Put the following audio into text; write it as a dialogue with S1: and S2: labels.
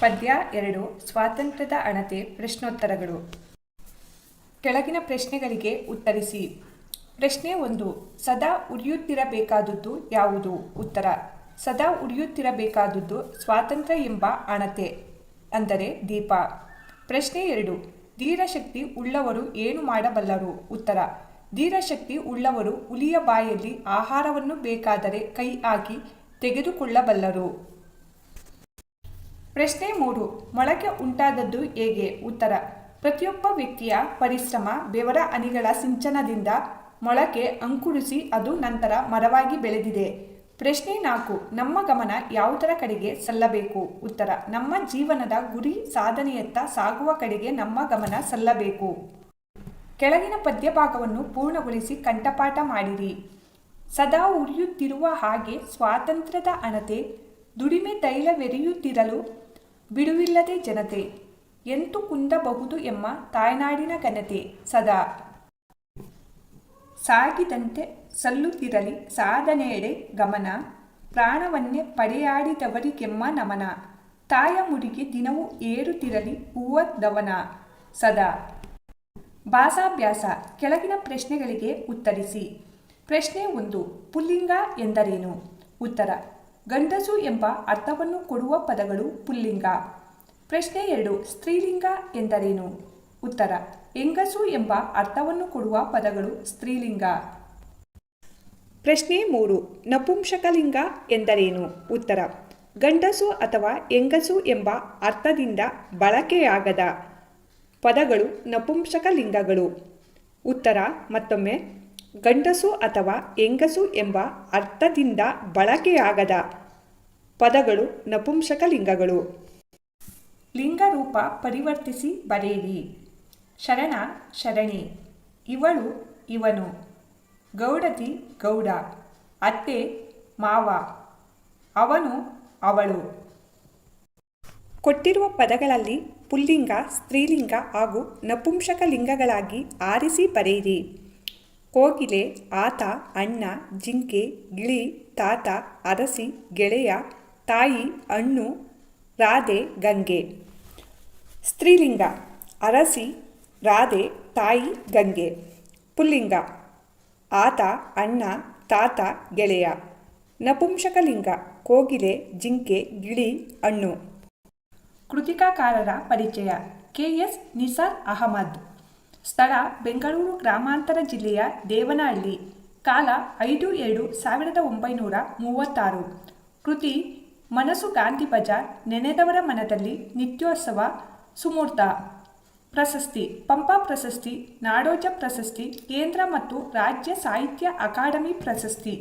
S1: ಪದ್ಯ ಎರಡು, ಸ್ವಾತಂತ್ರ್ಯದ ಅಣತೆ, ಪ್ರಶ್ನೋತ್ತರಗಳು. ಕೆಳಗಿನ ಪ್ರಶ್ನೆಗಳಿಗೆ ಉತ್ತರಿಸಿ. ಪ್ರಶ್ನೆ ಒಂದು, ಸದಾ ಉರಿಯುತ್ತಿರಬೇಕಾದದ್ದು ಯಾವುದು? ಉತ್ತರ, ಸದಾ ಉರಿಯುತ್ತಿರಬೇಕಾದದ್ದು ಸ್ವಾತಂತ್ರ್ಯ ಎಂಬ ಅಣತೆ, ಅಂದರೆ ದೀಪ. ಪ್ರಶ್ನೆ ಎರಡು, ಧೀರಶಕ್ತಿ ಉಳ್ಳವರು ಏನು ಮಾಡಬಲ್ಲರು? ಉತ್ತರ, ಧೀರಶಕ್ತಿ ಉಳ್ಳವರು ಹುಲಿಯ ಬಾಯಲ್ಲಿ ಆಹಾರವನ್ನು ಬೇಕಾದರೆ ಕೈ ಹಾಕಿ ತೆಗೆದುಕೊಳ್ಳಬಲ್ಲರು. ಪ್ರಶ್ನೆ ಮೂರು, ಮೊಳಕೆ ಉಂಟಾದದ್ದು ಹೇಗೆ? ಉತ್ತರ, ಪ್ರತಿಯೊಬ್ಬ ವ್ಯಕ್ತಿಯ ಪರಿಶ್ರಮ, ಬೆವರ ಅನಿಗಳ ಸಿಂಚನದಿಂದ ಮೊಳಕೆ ಅಂಕುರಿಸಿ ಅದು ನಂತರ ಮರವಾಗಿ ಬೆಳೆದಿದೆ. ಪ್ರಶ್ನೆ ನಾಲ್ಕು, ನಮ್ಮ ಗಮನ ಯಾವುದರ ಕಡೆಗೆ ಸಲ್ಲಬೇಕು? ಉತ್ತರ, ನಮ್ಮ ಜೀವನದ ಗುರಿ ಸಾಧನೆಯತ್ತ ಸಾಗುವ ಕಡೆಗೆ ನಮ್ಮ ಗಮನ ಸಲ್ಲಬೇಕು. ಕೆಳಗಿನ ಪದ್ಯಭಾಗವನ್ನು ಪೂರ್ಣಗೊಳಿಸಿ ಕಂಠಪಾಠ ಮಾಡಿರಿ. ಸದಾ ಉರಿಯುತ್ತಿರುವ ಹಾಗೆ ಸ್ವಾತಂತ್ರ್ಯದ ಅಣತೆ ದುಡಿಮೆ ತೈಲವೆರೆಯುತ್ತಿರಲು ಬಿಡುವಿಲ್ಲದೆ ಜನತೆ, ಎಂತು ಕುಂದಬಹುದು ಎಂಬ ತಾಯ್ನಾಡಿನ ಘನತೆ ಸದಾ. ಸಾಗಿದಂತೆ ಸಲ್ಲುತ್ತಿರಲಿ ಸಾಧನೆಯೆಡೆ ಗಮನ, ಪ್ರಾಣವನ್ನೇ ಪಡೆಯಾಡಿದವರಿಗೆಮ್ಮ ನಮನ. ತಾಯ ಮುಡಿಗೆ ದಿನವೂ ಏರುತ್ತಿರಲಿ ಹೂವದವನ ಸದಾ. ಭಾಸಾಭ್ಯಾಸ ಕೆಳಗಿನ ಪ್ರಶ್ನೆಗಳಿಗೆ ಉತ್ತರಿಸಿ. ಪ್ರಶ್ನೆ ಒಂದು, ಪುಲ್ಲಿಂಗ ಎಂದರೇನು? ಉತ್ತರ ಗಂಡಸು ಎಂಬ ಅರ್ಥವನ್ನು ಕೊಡುವ ಪದಗಳು ಪುಲ್ಲಿಂಗ. ಪ್ರಶ್ನೆ ಎರಡು, ಸ್ತ್ರೀಲಿಂಗ ಎಂದರೇನು? ಉತ್ತರ, ಹೆಂಗಸು ಎಂಬ ಅರ್ಥವನ್ನು ಕೊಡುವ ಪದಗಳು ಸ್ತ್ರೀಲಿಂಗ. ಪ್ರಶ್ನೆ ಮೂರು, ನಪುಂಸಕಲಿಂಗ ಎಂದರೇನು? ಉತ್ತರ, ಗಂಡಸು ಅಥವಾ ಹೆಂಗಸು ಎಂಬ ಅರ್ಥದಿಂದ ಬಳಕೆಯಾಗದ ಪದಗಳು ನಪುಂಸಕಲಿಂಗಗಳು. ಉತ್ತರ, ಮತ್ತೊಮ್ಮೆ, ಗಂಡಸು ಅಥವಾ ಹೆಂಗಸು ಎಂಬ ಅರ್ಥದಿಂದ ಬಳಕೆಯಾಗದ ಪದಗಳು ನಪುಂಸಕಲಿಂಗಗಳು ಲಿಂಗರೂಪ ಪರಿವರ್ತಿಸಿ ಬರೆಯಿರಿ. ಶರಣ, ಶರಣಿ. ಇವಳು ಇವನು. ಗೌಡತಿ ಗೌಡ. ಅತ್ತೆ, ಮಾವ. ಅವನು ಅವಳು. ಕೊಟ್ಟಿರುವ ಪದಗಳಲ್ಲಿ ಪುಲ್ಲಿಂಗ, ಸ್ತ್ರೀಲಿಂಗ ಹಾಗೂ ನಪುಂಸಕಲಿಂಗಗಳಾಗಿ ಆರಿಸಿ ಬರೆಯಿರಿ. ಕೋಗಿಲೆ, ಆತ, ಅಣ್ಣ, ಜಿಂಕೆ, ಗಿಳಿ, ತಾತ, ಅರಸಿ, ಗೆಳೆಯ ತಾಯಿ ಅಣ್ಣು ರಾಧೆ ಗಂಗೆ. ಸ್ತ್ರೀಲಿಂಗ, ಅರಸಿ ರಾಧೆ ತಾಯಿ ಗಂಗೆ. ಪುಲ್ಲಿಂಗ, ಆತ ಅಣ್ಣ ತಾತ ಗೆಳೆಯ. ನಪುಂಸಕಲಿಂಗ, ಕೋಗಿಲೆ, ಜಿಂಕೆ, ಗಿಳಿ, ಅಣ್ಣು. ಕೃತಿಕಾಕಾರರ ಪರಿಚಯ, ಕೆ ಎಸ್ ನಿಸಾರ್ ಅಹಮದ್. ಸ್ಥಳ ಬೆಂಗಳೂರು ಗ್ರಾಮಾಂತರ ಜಿಲ್ಲೆಯ ದೇವನಹಳ್ಳಿ, ಕಾಲ ಐದು ಎರಡು ಸಾವಿರದ ಒಂಬೈನೂರ ಮೂವತ್ತಾರು. ಕೃತಿ ಮನಸ್ಸು ಗಾಂಧಿ ಬಜಾರ್ ನೆನೆದವರ ಮನದಲ್ಲಿ ನಿತ್ಯೋತ್ಸವ, ಸುಮೂರ್ತ, ಪ್ರಶಸ್ತಿ, ಪಂಪ ಪ್ರಶಸ್ತಿ, ನಾಡೋಜ ಪ್ರಶಸ್ತಿ, ಕೇಂದ್ರ ಮತ್ತು ರಾಜ್ಯ ಸಾಹಿತ್ಯ ಅಕಾಡೆಮಿ ಪ್ರಶಸ್ತಿ.